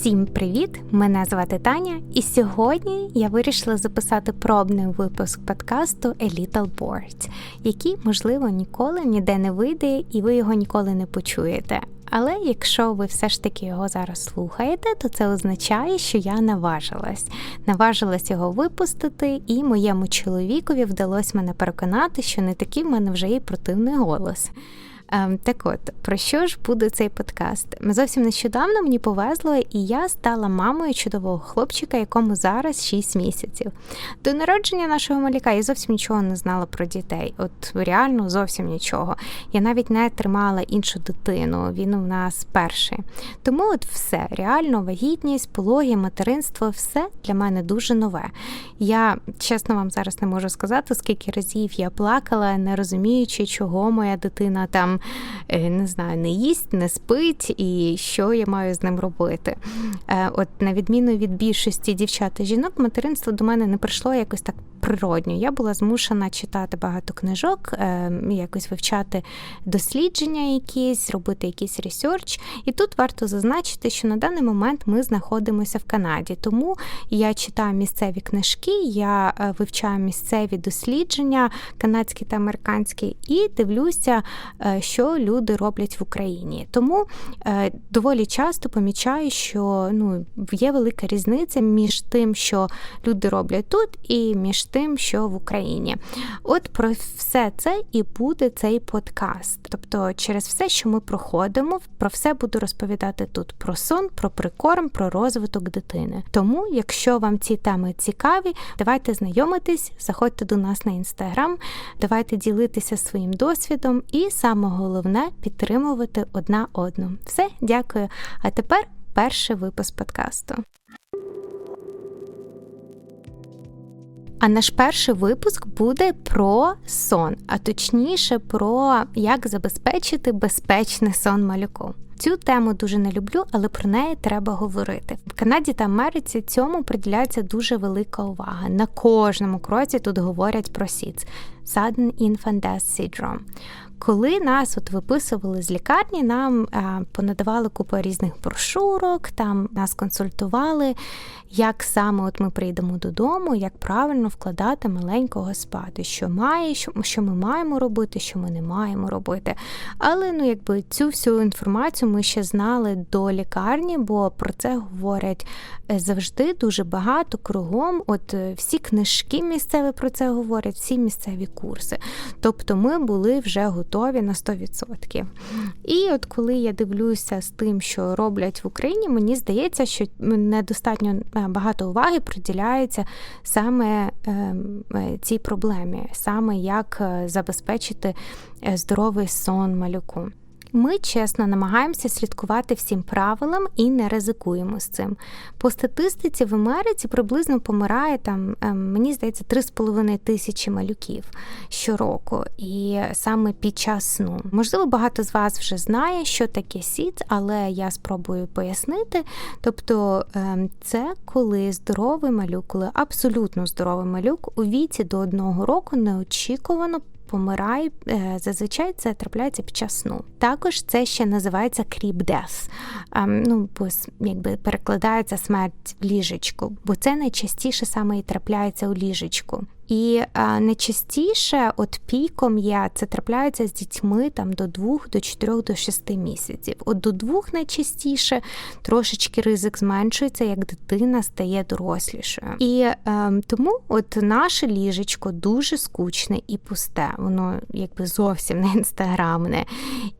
Всім привіт! Мене звати Таня, і сьогодні я вирішила записати пробний випуск подкасту A Little який, можливо, ніколи ніде не вийде, і ви його ніколи не почуєте. Але якщо ви все ж таки його зараз слухаєте, то це означає, що я наважилась. Наважилась його випустити, і моєму чоловікові вдалося мене переконати, що не такий в мене вже і противний голос. Ем, так от, про що ж буде цей подкаст? Зовсім нещодавно мені повезло, і я стала мамою чудового хлопчика, якому зараз 6 місяців. До народження нашого малюка я зовсім нічого не знала про дітей. От реально зовсім нічого. Я навіть не тримала іншу дитину, він у нас перший. Тому от все, реально, вагітність, пологи, материнство, все для мене дуже нове. Я чесно вам зараз не можу сказати, скільки разів я плакала, не розуміючи, чого моя дитина там. Е, не знаю, не їсть, не спить, і що я маю з ним робити. Е, от, на відміну від більшості дівчат і жінок, материнство до мене не прийшло якось так природньо. Я була змушена читати багато книжок, е, якось вивчати дослідження, якісь, робити якийсь ресерч. І тут варто зазначити, що на даний момент ми знаходимося в Канаді. Тому я читаю місцеві книжки, я вивчаю місцеві дослідження, канадські та американські, і дивлюся, що люди роблять в Україні. Тому е, доволі часто помічаю, що ну, є велика різниця між тим, що люди роблять тут, і між тим, що в Україні. От про все це і буде цей подкаст. Тобто, через все, що ми проходимо, про все буду розповідати тут: про сон, про прикорм, про розвиток дитини. Тому, якщо вам ці теми цікаві, давайте знайомитись, заходьте до нас на інстаграм, давайте ділитися своїм досвідом і самого головне підтримувати одна одну. Все, дякую. А тепер перший випуск подкасту. А наш перший випуск буде про сон, а точніше, про як забезпечити безпечний сон малюку. Цю тему дуже не люблю, але про неї треба говорити. В Канаді та Америці цьому приділяється дуже велика увага. На кожному кроці тут говорять про СІЦ – Sudden Infant Death Syndrome. Коли нас от виписували з лікарні, нам понадавали купу різних брошурок, там нас консультували, як саме от ми прийдемо додому, як правильно вкладати маленького спати, що має, що, що ми маємо робити, що ми не маємо робити. Але ну, якби цю всю інформацію ми ще знали до лікарні, бо про це говорять е, завжди дуже багато кругом. От е, всі книжки місцеві про це говорять, всі місцеві курси. Тобто ми були вже готові на 100%. І от коли я дивлюся з тим, що роблять в Україні, мені здається, що недостатньо багато уваги приділяється саме ем, е, цій проблемі, саме як е, забезпечити здоровий сон малюку. Ми чесно намагаємося слідкувати всім правилам і не ризикуємо з цим. По статистиці в Америці приблизно помирає там, ем, мені здається, 3,5 тисячі малюків щороку, і саме під час сну. Можливо, багато з вас вже знає, що таке СІД, але я спробую пояснити. Тобто ем, це коли здоровий малюк, коли абсолютно здоровий малюк у віці до одного року неочікувано помирає, е, зазвичай це трапляється під час сну. Також це ще називається creep death, ну бо якби перекладається смерть в ліжечку, бо це найчастіше саме і трапляється у ліжечку. І а, найчастіше, от піком є, це трапляється з дітьми там до 2, до 4, до 6 місяців. От до двох найчастіше трошечки ризик зменшується, як дитина стає дорослішою. І а, тому от наше ліжечко дуже скучне і пусте, воно якби зовсім не інстаграмне.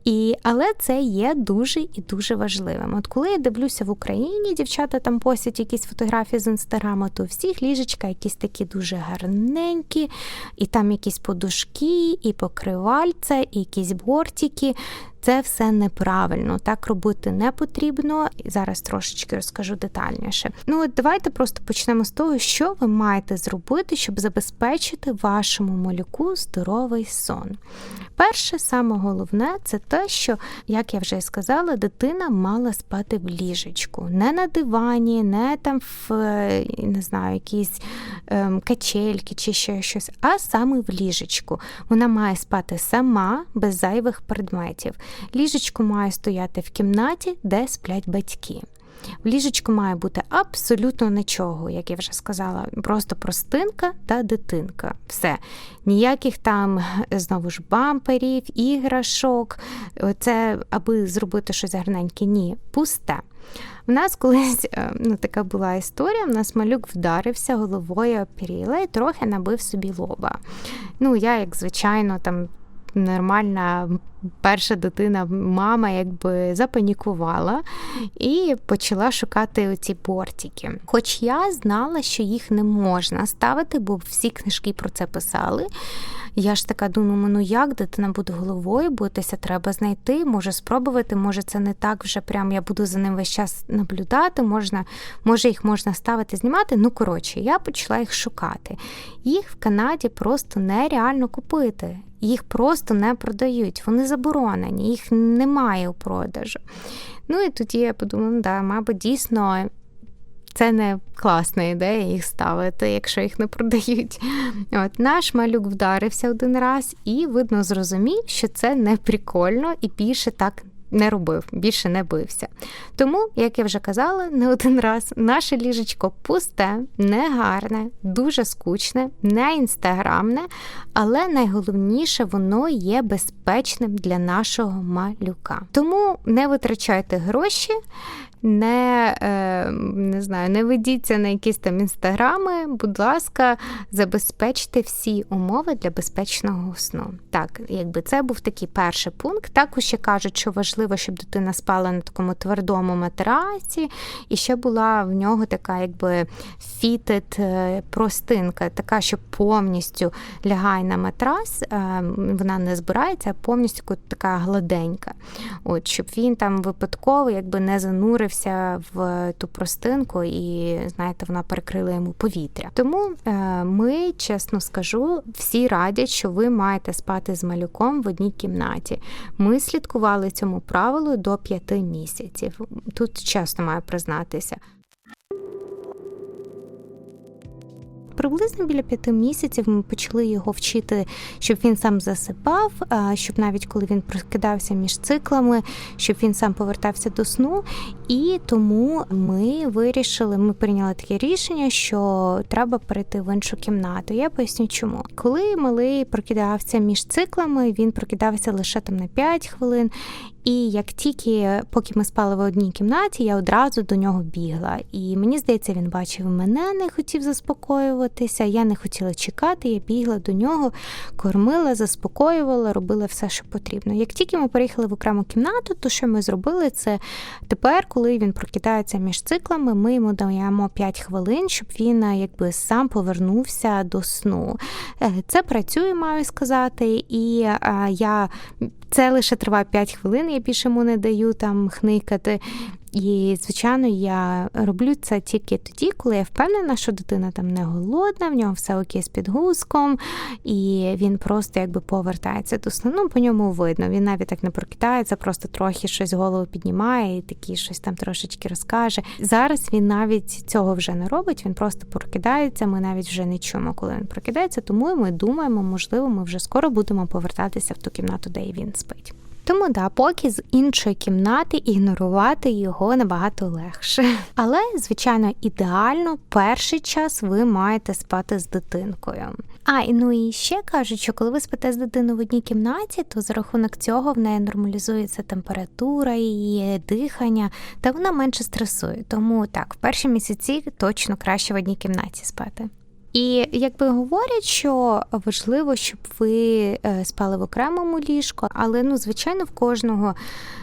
І, Але це є дуже і дуже важливим. От коли я дивлюся в Україні, дівчата там постять якісь фотографії з інстаграму, то у всіх ліжечка якісь такі дуже гарні гарненькі, і там якісь подушки, і покривальця, і якісь бортики. Це все неправильно, так робити не потрібно. І Зараз трошечки розкажу детальніше. Ну от давайте просто почнемо з того, що ви маєте зробити, щоб забезпечити вашому малюку здоровий сон. Перше, саме головне, це те, що, як я вже сказала, дитина мала спати в ліжечку, не на дивані, не там в не знаю, якісь ем, качельки чи ще щось, а саме в ліжечку. Вона має спати сама без зайвих предметів. Ліжечко має стояти в кімнаті, де сплять батьки. В ліжечку має бути абсолютно нічого, як я вже сказала, просто простинка та дитинка. Все. Ніяких там знову ж бамперів, іграшок. Це аби зробити щось гарненьке. Ні, пусте. У нас колись е, ну, така була історія. У нас малюк вдарився головою періла і трохи набив собі лоба. Ну, я, як звичайно, там нормальна перша дитина, мама якби запанікувала і почала шукати оці бортики. Хоч я знала, що їх не можна ставити, бо всі книжки про це писали. Я ж така думаю, ну як дитина буде головою битися, треба знайти, може спробувати, може це не так вже прям я буду за ним весь час наблюдати, можна, може їх можна ставити, знімати. Ну, коротше, я почала їх шукати. Їх в Канаді просто нереально купити. Їх просто не продають, вони заборонені, їх немає у продажу. Ну і тоді я подумала, ну, да, мабуть, дійсно це не класна ідея їх ставити, якщо їх не продають. От Наш малюк вдарився один раз і, видно, зрозумів, що це не прикольно і більше так не робив, більше не бився. Тому, як я вже казала не один раз, наше ліжечко пусте, негарне, дуже скучне, не інстаграмне, але найголовніше, воно є безпечним для нашого малюка. Тому не витрачайте гроші не е, не знаю, не ведіться на якісь там інстаграми, будь ласка, забезпечте всі умови для безпечного сну. Так, якби це був такий перший пункт. Також ще кажуть, що важливо, щоб дитина спала на такому твердому матрасі, і ще була в нього така, якби фітет простинка, така, що повністю лягає на матрас, е, вона не збирається, а повністю така гладенька. От, Щоб він там випадково якби не занурив занурився в ту простинку, і знаєте, вона перекрила йому повітря. Тому е, ми, чесно скажу, всі радять, що ви маєте спати з малюком в одній кімнаті. Ми слідкували цьому правилу до п'яти місяців. Тут чесно маю признатися. Приблизно біля п'яти місяців ми почали його вчити, щоб він сам засипав, щоб навіть коли він прокидався між циклами, щоб він сам повертався до сну. І тому ми вирішили, ми прийняли таке рішення, що треба перейти в іншу кімнату. Я поясню, чому. Коли малий прокидався між циклами, він прокидався лише там на 5 хвилин. І як тільки, поки ми спали в одній кімнаті, я одразу до нього бігла. І мені здається, він бачив мене, не хотів заспокоюватися. Я не хотіла чекати, я бігла до нього, кормила, заспокоювала, робила все, що потрібно. Як тільки ми переїхали в окрему кімнату, то що ми зробили, це тепер, коли він прокидається між циклами, ми йому даємо 5 хвилин, щоб він якби сам повернувся до сну. Е, це працює, маю сказати, і я це лише триває 5 хвилин, я більше йому не даю там хникати. І, звичайно, я роблю це тільки тоді, коли я впевнена, що дитина там не голодна, в нього все окей з підгузком, і він просто якби повертається до сну. Ну, по ньому видно. Він навіть так не прокидається, просто трохи щось голову піднімає і такі щось там трошечки розкаже. Зараз він навіть цього вже не робить, він просто прокидається. Ми навіть вже не чуємо, коли він прокидається. Тому ми думаємо, можливо, ми вже скоро будемо повертатися в ту кімнату, де він спить. Тому да, поки з іншої кімнати ігнорувати його набагато легше. Але, звичайно, ідеально перший час ви маєте спати з дитинкою. А і ну і ще кажуть, що коли ви спите з дитиною в одній кімнаті, то за рахунок цього в неї нормалізується температура, її дихання, та вона менше стресує. Тому так, в перші місяці точно краще в одній кімнаті спати. І якби говорять, що важливо, щоб ви е, спали в окремому ліжку, але ну, звичайно, в кожного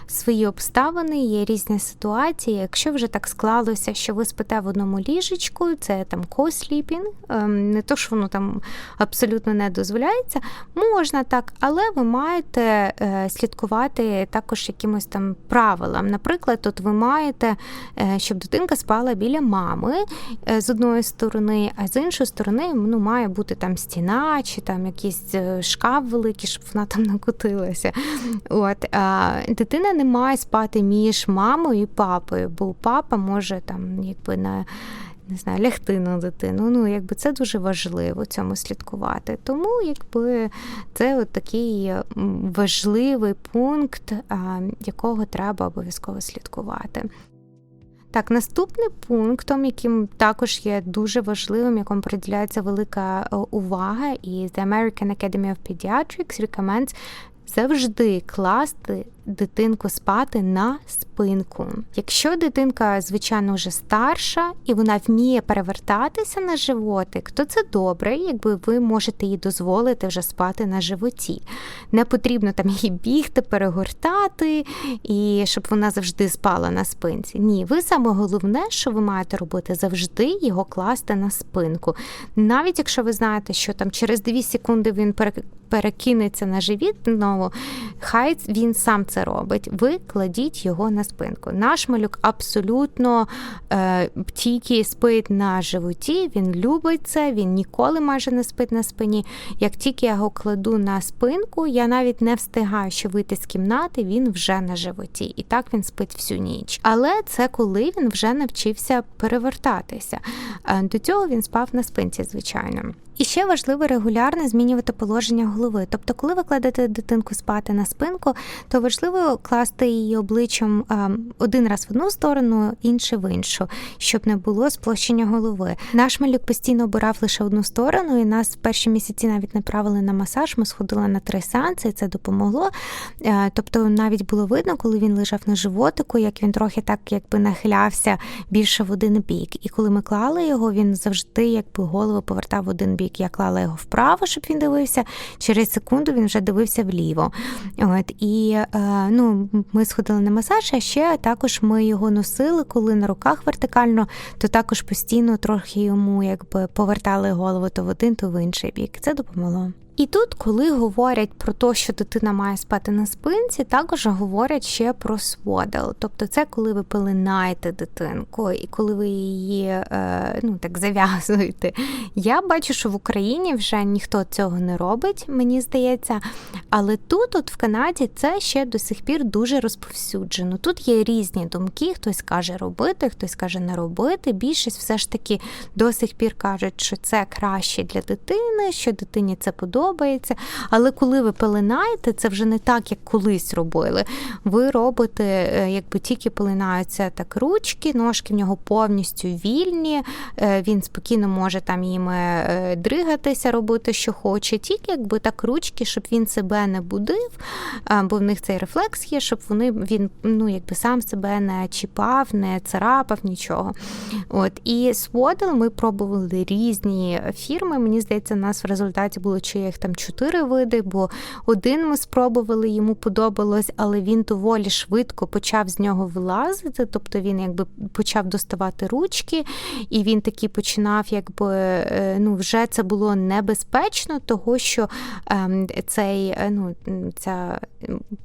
свої обставини, є різні ситуації. Якщо вже так склалося, що ви спите в одному ліжечку, це там co-sleeping, ем, не то, що воно там абсолютно не дозволяється, можна так, але ви маєте е, слідкувати також якимось там правилам. Наприклад, от ви маєте, е, щоб дитинка спала біля мами з одної сторони, а з іншої сторони ну, має бути там стіна чи там якийсь шкаф великий, щоб вона там накотилася. От, Дитина не має спати між мамою і папою, бо папа може там якби на не знаю, лягти на дитину. Ну, якби це дуже важливо цьому слідкувати. Тому якби це от такий важливий пункт, якого треба обов'язково слідкувати. Так, наступним пунктом, яким також є дуже важливим, якому приділяється велика е, увага, і The American Academy of Pediatrics recommends завжди класти дитинку спати на спинку. Якщо дитинка, звичайно, вже старша і вона вміє перевертатися на животик, то це добре, якби ви можете їй дозволити вже спати на животі. Не потрібно там її бігти, перегортати, і щоб вона завжди спала на спинці. Ні, ви саме головне, що ви маєте робити, завжди його класти на спинку. Навіть якщо ви знаєте, що там через 2 секунди він перекинеться на живіт знову, хай він сам це робить. Ви кладіть його на спинку. Наш малюк абсолютно е, тільки спить на животі, він любить це, він ніколи майже не спить на спині. Як тільки я його кладу на спинку, я навіть не встигаю, що вийти з кімнати, він вже на животі. І так він спить всю ніч. Але це коли він вже навчився перевертатися. Е, до цього він спав на спинці, звичайно. І ще важливо регулярно змінювати положення голови. Тобто, коли ви кладете дитинку спати на спинку, то важливо класти її обличчям один раз в одну сторону, інший в іншу, щоб не було сплощення голови. Наш малюк постійно обирав лише одну сторону, і нас в перші місяці навіть направили на масаж. Ми сходили на три сеанси, і це допомогло. Е, тобто, навіть було видно, коли він лежав на животику, як він трохи так якби нахилявся більше в один бік. І коли ми клали його, він завжди якби голову повертав в один бік бік, я клала його вправо, щоб він дивився. Через секунду він вже дивився вліво. От, І е, ну, ми сходили на масаж, а ще також ми його носили, коли на руках вертикально, то також постійно трохи йому якби повертали голову то в один, то в інший бік. Це допомогло. І тут, коли говорять про те, що дитина має спати на спинці, також говорять ще про сводел. Тобто це коли ви пеленаєте дитинку і коли ви її е, ну, так зав'язуєте. Я бачу, що в Україні вже ніхто цього не робить, мені здається. Але тут, от в Канаді, це ще до сих пір дуже розповсюджено. Тут є різні думки, хтось каже робити, хтось каже не робити. Більшість все ж таки до сих пір кажуть, що це краще для дитини, що дитині це подобається подобається. Але коли ви пеленаєте, це вже не так, як колись робили. Ви робите, е, якби тільки пеленаються так ручки, ножки в нього повністю вільні, е, він спокійно може там їми е, дригатися, робити, що хоче, тільки якби так ручки, щоб він себе не будив, бо в них цей рефлекс є, щоб вони він ну, якби сам себе не чіпав, не царапав, нічого. От І сводел ми пробували різні фірми. Мені здається, у нас в результаті було чи їх там чотири види, бо один ми спробували, йому подобалось, але він доволі швидко почав з нього вилазити, тобто він якби почав доставати ручки, і він такий починав, якби е, ну, вже це було небезпечно, того що ем, цей, е, ну, ця,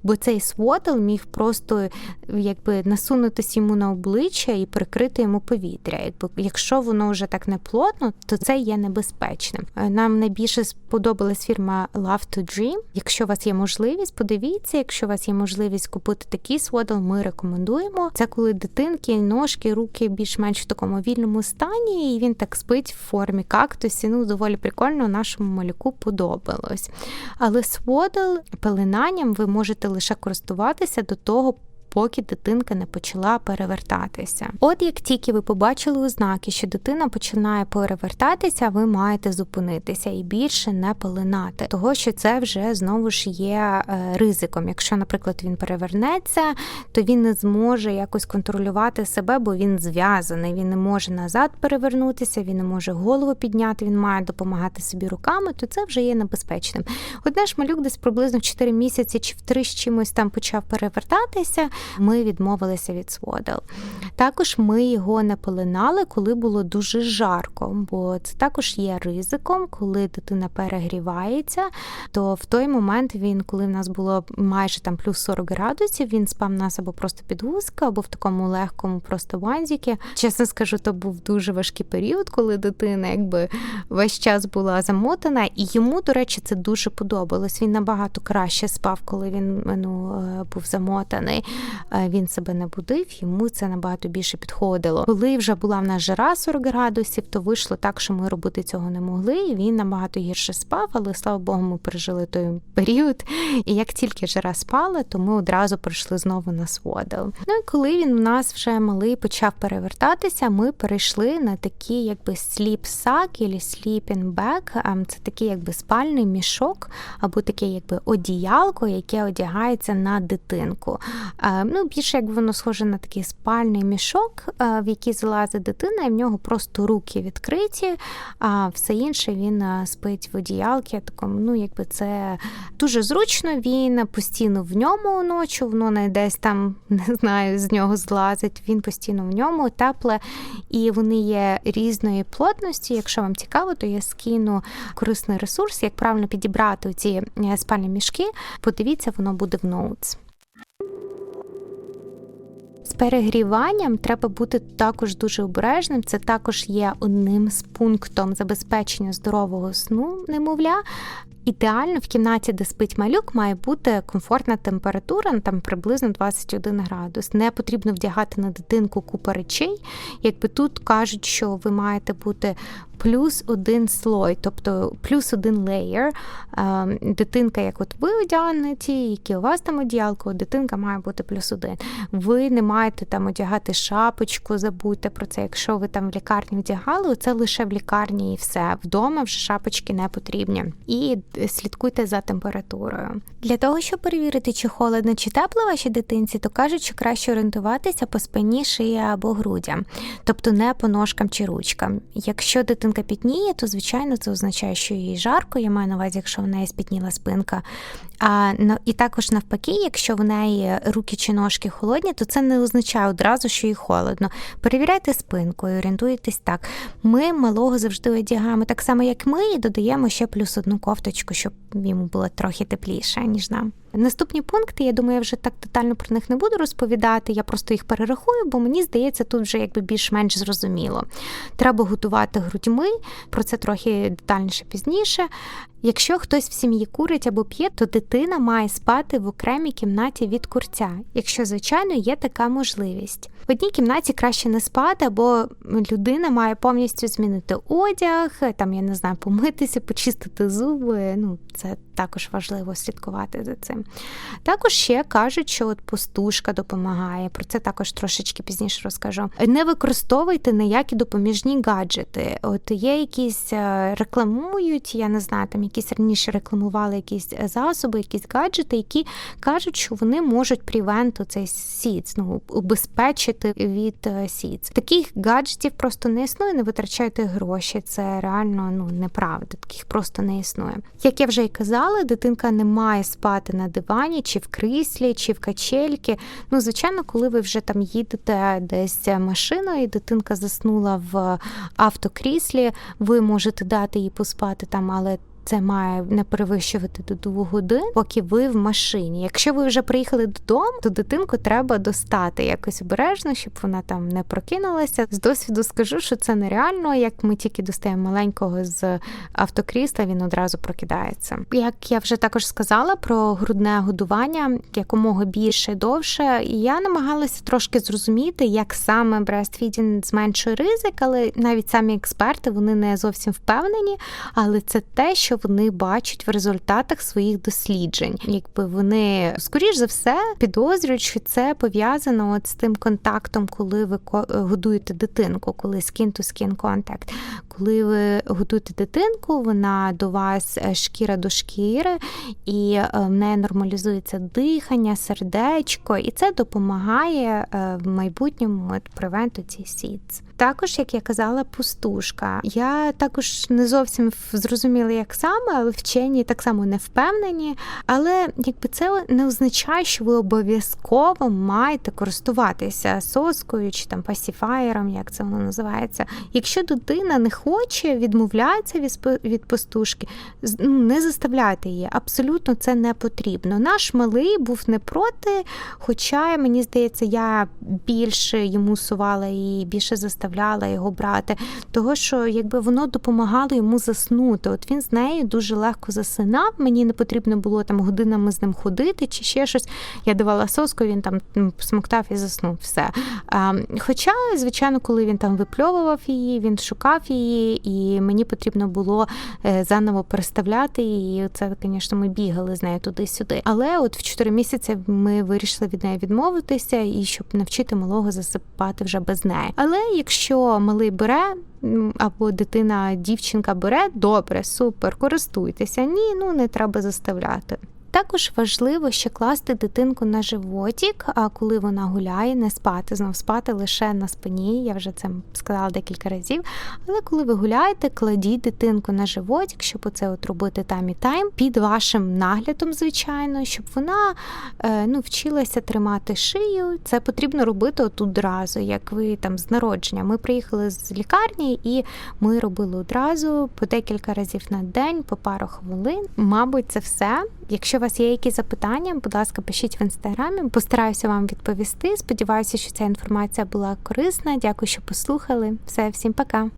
бо цей сводел міг просто якби насунутися йому на обличчя і прикрити йому повітря. Якби Якщо воно вже так не плотно, то це є небезпечним. Е, нам найбільше сподобалось нас фірма Love to Dream. Якщо у вас є можливість, подивіться, якщо у вас є можливість купити такий сводл, ми рекомендуємо. Це коли дитинки, ножки, руки більш-менш в такому вільному стані, і він так спить в формі кактусі. Ну, доволі прикольно, нашому малюку подобалось. Але сводл пеленанням ви можете лише користуватися до того поки дитинка не почала перевертатися. От як тільки ви побачили ознаки, що дитина починає перевертатися, ви маєте зупинитися і більше не полинати, того що це вже знову ж є е, ризиком. Якщо, наприклад, він перевернеться, то він не зможе якось контролювати себе, бо він зв'язаний. Він не може назад перевернутися, він не може голову підняти, він має допомагати собі руками, то це вже є небезпечним. Одне ж малюк десь приблизно в 4 місяці чи в 3 з чимось там почав перевертатися ми відмовилися від сводел. Також ми його не полинали, коли було дуже жарко, бо це також є ризиком, коли дитина перегрівається, то в той момент він, коли в нас було майже там плюс 40 градусів, він спав нас або просто під гузка, або в такому легкому просто ванзіки. Чесно скажу, то був дуже важкий період, коли дитина якби весь час була замотана, і йому, до речі, це дуже подобалось. Він набагато краще спав, коли він ну, е, був замотаний. Е, він себе не будив, йому це набагато більше підходило. Коли вже була в нас жара 40 градусів, то вийшло так, що ми робити цього не могли. і Він набагато гірше спав, але слава Богу, ми пережили той період. І як тільки жара спала, то ми одразу прийшли знову на сводел. Ну і коли він у нас вже малий почав перевертатися, ми перейшли на такі, якби sleep sack або sleeping bag. Ем, це такий якби спальний мішок, або таке якби одіялко, яке одягається на дитинку. Ем, ну, Більше як воно схоже на такий спальний мішок, е, в який залазить дитина, і в нього просто руки відкриті, а все інше він е, спить в одіялки. Такому, ну, якби це дуже зручно, він постійно в ньому ночі, воно не десь там, не знаю, з нього злазить. Він постійно в ньому тепле, і вони є різної плотності. Якщо вам цікаво, то я скину корисний ресурс, як правильно підібрати ці е, спальні мішки. Подивіться, воно буде в ноутс. Перегріванням треба бути також дуже обережним. Це також є одним з пунктом забезпечення здорового сну немовля. Ідеально в кімнаті, де спить малюк, має бути комфортна температура, ну, там приблизно 21 градус. Не потрібно вдягати на дитинку купа речей. Якби тут кажуть, що ви маєте бути плюс один слой, тобто плюс один леєр. Дитинка, як от ви одягнуті, які у вас там одіялко, дитинка має бути плюс один. Ви не маєте там одягати шапочку, забудьте про це. Якщо ви там в лікарні вдягали, це лише в лікарні і все. Вдома вже шапочки не потрібні. І слідкуйте за температурою. Для того, щоб перевірити, чи холодно, чи тепло вашій дитинці, то кажуть, що краще орієнтуватися по спині, шиї або грудям, тобто не по ножкам чи ручкам. Якщо дитина спинка пітніє, то звичайно це означає, що їй жарко. Я маю на увазі, якщо в неї спітніла спинка. А і також навпаки, якщо в неї руки чи ножки холодні, то це не означає одразу, що їй холодно. Перевіряйте спинку і орієнтуйтесь так. Ми малого завжди одягаємо так само, як ми, і додаємо ще плюс одну кофточку, щоб йому було трохи тепліше, ніж нам. Наступні пункти, я думаю, я вже так детально про них не буду розповідати. Я просто їх перерахую, бо мені здається, тут вже якби більш-менш зрозуміло. Треба готувати грудьми, про це трохи детальніше пізніше. Якщо хтось в сім'ї курить або п'є, то дитина має спати в окремій кімнаті від курця, якщо, звичайно, є така можливість. В одній кімнаті краще не спати, або людина має повністю змінити одяг, там я не знаю, помитися, почистити зуби. Ну, це також важливо слідкувати за цим. Також ще кажуть, що от пустушка допомагає. Про це також трошечки пізніше розкажу. Не використовуйте ніякі допоміжні гаджети. От є якісь е, рекламують, я не знаю, там якісь раніше рекламували якісь засоби, якісь гаджети, які кажуть, що вони можуть превенту цей сіц, ну убезпечити від е, сіц. Таких гаджетів просто не існує, не витрачайте гроші. Це реально ну неправда. Таких просто не існує. Як я вже й казала, дитинка не має спати на дивані, чи в кріслі, чи в качельки. Ну, звичайно, коли ви вже там їдете десь машиною, і дитинка заснула в автокріслі, ви можете дати їй поспати там, але це має не перевищувати до двох годин, поки ви в машині. Якщо ви вже приїхали додому, то дитинку треба достати якось обережно, щоб вона там не прокинулася. З досвіду скажу, що це нереально. Як ми тільки достаємо маленького з автокрісла, він одразу прокидається. Як я вже також сказала про грудне годування якомога більше довше, я намагалася трошки зрозуміти, як саме брестфідінг зменшує ризик, але навіть самі експерти вони не зовсім впевнені, але це те, що вони бачать в результатах своїх досліджень. Якби вони скоріш за все підозрюють, що це пов'язано от з тим контактом, коли ви годуєте дитинку, коли skin-to-skin contact. Коли ви годуєте дитинку, вона до вас е, шкіра до шкіри, і е, в неї нормалізується дихання, сердечко, і це допомагає е, в майбутньому превенту ці сіц. Також, як я казала, пустушка. Я також не зовсім зрозуміла, як саме, але вчені так само не впевнені. Але якби це не означає, що ви обов'язково маєте користуватися соскою чи там пасіфаєром, як це воно називається. Якщо дитина не хоче, відмовляється від пустушки, ну, не заставляйте її. Абсолютно це не потрібно. Наш малий був не проти, хоча мені здається, я більше йому сувала і більше заставляла заставляла його брати, того що якби воно допомагало йому заснути. От він з нею дуже легко засинав. Мені не потрібно було там годинами з ним ходити чи ще щось. Я давала соску, він там смоктав і заснув. Все. А, Хоча, звичайно, коли він там випльовував її, він шукав її, і мені потрібно було е, заново переставляти її. Це, звісно, ми бігали з нею туди-сюди. Але от в 4 місяці ми вирішили від неї відмовитися і щоб навчити малого засипати вже без неї. Але якщо малий бере. Або дитина, дівчинка бере, добре, супер, користуйтеся. Ні, ну не треба заставляти. Також важливо ще класти дитинку на животик, а коли вона гуляє, не спати, знов спати лише на спині. Я вже це сказала декілька разів. Але коли ви гуляєте, кладіть дитинку на животик, щоб оце от робити там і тайм під вашим наглядом, звичайно, щоб вона е, ну, вчилася тримати шию. Це потрібно робити от одразу, як ви там з народження. Ми приїхали з лікарні і ми робили одразу по декілька разів на день, по пару хвилин. Мабуть, це все. Якщо у вас є якісь запитання, будь ласка, пишіть в інстаграмі. Постараюся вам відповісти. Сподіваюся, що ця інформація була корисна. Дякую, що послухали. Все, всім пока.